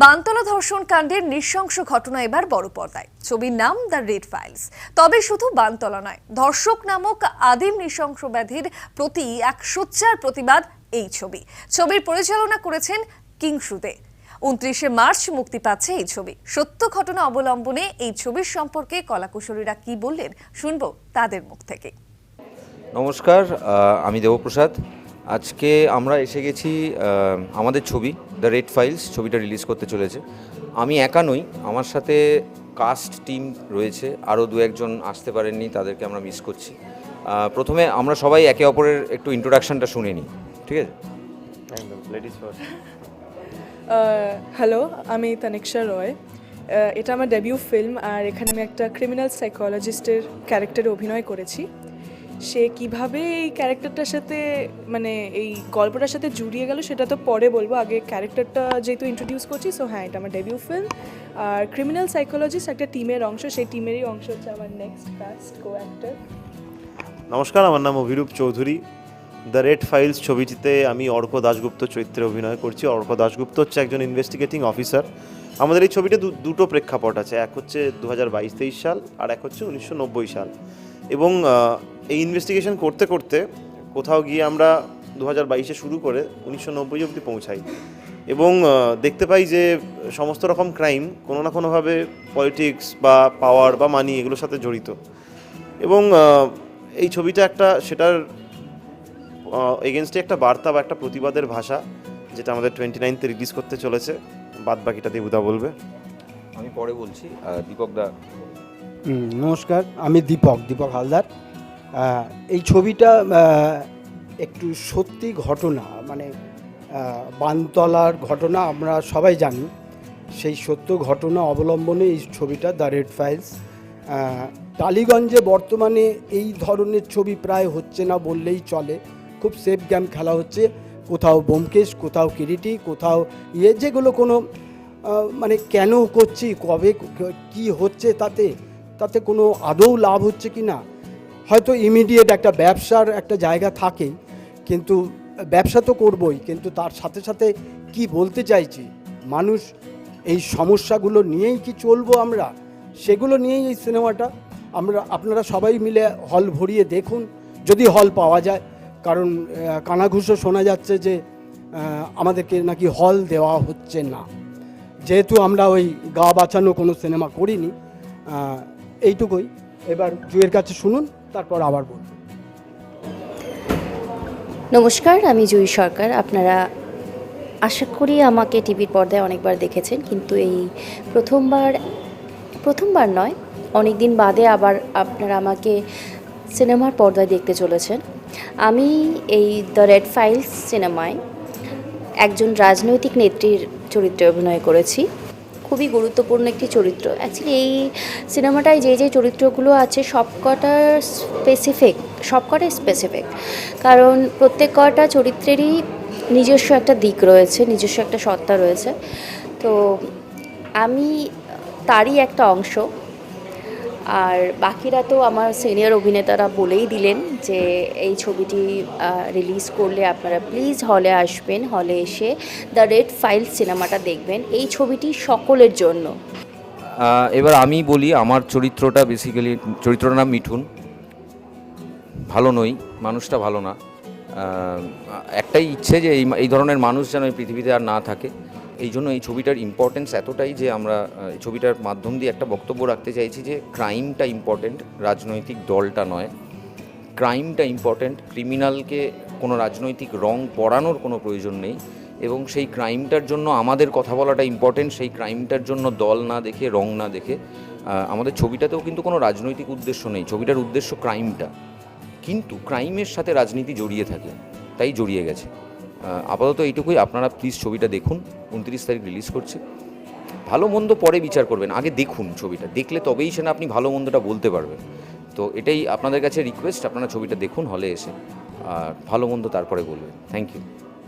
বানতলা ধর্ষণ কাণ্ডের নৃশংস ঘটনা এবার বড় পর্দায়। ছবির নাম দ্য রেড ফাইলস। তবে শুধু বানতলা নয়, ধর্ষক নামক আদিম নৃশংস ব্যাধির প্রতি এক সোচ্চার প্রতিবাদ এই ছবি। ছবির পরিচালনা করেছেন কিংসুদে উনত্রিশে মার্চ মুক্তি পাচ্ছে এই ছবি। সত্য ঘটনা অবলম্বনে এই ছবির সম্পর্কে কলাকুশলীরা কি বললেন, শুনব তাদের মুখ থেকে। নমস্কার আমি দেবপ্রসাদ। আজকে আমরা এসে গেছি আমাদের ছবি দ্য রেড ফাইলস ছবিটা রিলিজ করতে চলেছে। আমি একা নই আমার সাথে কাস্ট টিম রয়েছে আরও দু একজন আসতে পারেননি তাদেরকে আমরা মিস করছি। প্রথমে আমরা সবাই একে অপরের একটু ইন্ট্রোডাকশনটা শুনে নিই ঠিক আছে? হ্যালো আমি তানিক্ষা রয়। এটা আমার ডেবিউ ফিল্ম আর এখানে আমি একটা ক্রিমিনাল সাইকোলজিস্টের ক্যারেক্টারে অভিনয় করেছি। সে কীভাবে এই ক্যারেক্টারটার সাথে মানে এই গল্পটার সাথে জুড়িয়ে গেল সেটা তো পরে বলব। আগে ক্যারেক্টারটা যেহেতু ইন্ট্রোডিউস করছি সো হ্যাঁ এটা আমার ডেবিউ ফিল্ম আর ক্রিমিনাল সাইকোলজিস্ট একটা টিমের অংশ, সেই টিমেরই অংশ হচ্ছে আমার নেক্সট কাস্ট কো অ্যাক্টর নমস্কার, আমার নাম Abhirup Chowdhury. The red files ছবিটিতে আমি অর্ক দাশগুপ্ত চরিত্রে অভিনয় করছি। অর্ক দাশগুপ্ত হচ্ছে একজন ইনভেস্টিগেটিং অফিসার আমাদের এই ছবিতে দু- দুটো প্রেক্ষাপট আছে, এক হচ্ছে দু হাজার বাইশ তেইশ সাল আর এক হচ্ছে উনিশশো নব্বই সাল। এবং এই ইনভেস্টিগেশন করতে করতে কোথাও গিয়ে আমরা দু হাজার বাইশে শুরু করে উনিশশো নব্বই অবধি পৌঁছাই। এবং দেখতে পাই যে সমস্ত রকম ক্রাইম কোনো না কোনোভাবে পলিটিক্স বা পাওয়ার বা মানি এগুলোর সাথে জড়িত। এবং এই ছবিটা একটা সেটার এগেনস্টে একটা বার্তা বা একটা প্রতিবাদের ভাষা যেটা আমাদের টোয়েন্টি নাইনতে রিলিজ করতে চলেছে। বাদ বাকিটা দেবুদা বলবে। আমি পরে বলছি দীপক দা। নমস্কার আমি দীপক দীপক হালদার। এই ছবিটা একটু সত্যি ঘটনা মানে বানতলার ঘটনা আমরা সবাই জানি। সেই সত্য ঘটনা অবলম্বনে এই ছবিটা দ্য রেড ফাইলস। টালিগঞ্জে বর্তমানে এই ধরনের ছবি প্রায় হচ্ছে না বললেই চলে। খুব সেফ গেম খেলা হচ্ছে। কোথাও বোমকেশ, কোথাও কিরিটি, কোথাও ইয়ে যেগুলো কোনো মানে কেন করছি, কবে, ক- হচ্ছে তাতে তাতে কোনো আদৌ লাভ হচ্ছে কি না হয়তো ইমিডিয়েট একটা ব্যবসার একটা জায়গা থাকে, কিন্তু ব্যবসা তো করবই, কিন্তু তার সাথে সাথে কি বলতে চাইছি? মানুষ এই সমস্যাগুলো নিয়েই কি চলবো আমরা? সেগুলো নিয়েই এই সিনেমাটা। আমরা, আপনারা সবাই মিলে হল ভরিয়ে দেখুন, যদি হল পাওয়া যায়। কারণ কানাঘুষো শোনা যাচ্ছে যে আমাদেরকে নাকি হল দেওয়া হচ্ছে না। যেহেতু আমরা ওই গা বাঁচানো কোনো সিনেমা করিনি এইটুকুই। এবার জুয়ের কাছে শুনুন। তারপর আবার বলুন নমস্কার, আমি জুই সরকার। আপনারা আশা করি আমাকে টিভির পর্দায় অনেকবার দেখেছেন, কিন্তু এই প্রথমবার প্রথমবার নয় অনেক দিন বাদে আবার আপনারা আমাকে সিনেমার পর্দায় দেখতে চলেছেন। আমি এই দ্য রেড ফাইলস সিনেমায় একজন রাজনৈতিক নেত্রীর চরিত্রে অভিনয় করেছি। খুবই গুরুত্বপূর্ণ একটি চরিত্র। অ্যাকচুয়ালি এই সিনেমাটায় যে যে চরিত্রগুলো আছে, সবকটা স্পেসিফিক সবকটাই স্পেসিফিক কারণ প্রত্যেক কটা চরিত্রেরই নিজস্ব একটা দিক রয়েছে, নিজস্ব একটা সত্তা রয়েছে। তো আমি, তারই একটা অংশ। আর বাকিরা তো আমার সিনিয়র অভিনেতারা বলেই দিলেন যে এই ছবিটি রিলিজ করলে আপনারা প্লিজ হলে আসবেন হলে এসে দ্য রেড ফাইল সিনেমাটা দেখবেন। এই ছবিটি সকলের জন্য। এবার আমি বলি, আমার চরিত্রটা বেসিক্যালি চরিত্রটার নাম মিঠুন। ভালো নই, মানুষটা ভালো না। একটাই ইচ্ছে যে এই ধরনের মানুষ যেন এই পৃথিবীতে আর না থাকে। এই জন্য এই ছবিটার ইম্পর্টেন্স এতটাই যে আমরা ছবিটার মাধ্যম দিয়ে একটা বক্তব্য রাখতে চাইছি যে ক্রাইমটা ইম্পর্টেন্ট রাজনৈতিক দলটা নয়। ক্রাইমটা ইম্পর্টেন্ট ক্রিমিনালকে কোনো রাজনৈতিক রং পড়ানোর কোনো প্রয়োজন নেই এবং সেই ক্রাইমটার জন্য আমাদের কথা বলাটা ইম্পর্টেন্ট সেই ক্রাইমটার জন্য দল না দেখে, রং না দেখে আমাদের ছবিটাতেও কিন্তু কোনো রাজনৈতিক উদ্দেশ্য নেই। ছবিটার উদ্দেশ্য ক্রাইমটা কিন্তু ক্রাইমের সাথে রাজনীতি জড়িয়ে থাকে, তাই জড়িয়ে গেছে। আপাতত এইটুকুই। আপনারা প্লিজ ছবিটা দেখুন। উনত্রিশ তারিখ রিলিজ করছে। ভালো মন্দ পরে বিচার করবেন। আগে দেখুন ছবিটা। দেখলে তবেই সেটা আপনি ভালো মন্দটা বলতে পারবেন। তো এটাই আপনাদের কাছে রিকোয়েস্ট আপনারা ছবিটা দেখুন হলে এসে। আর ভালো মন্দ তারপরে বলবেন। Thank you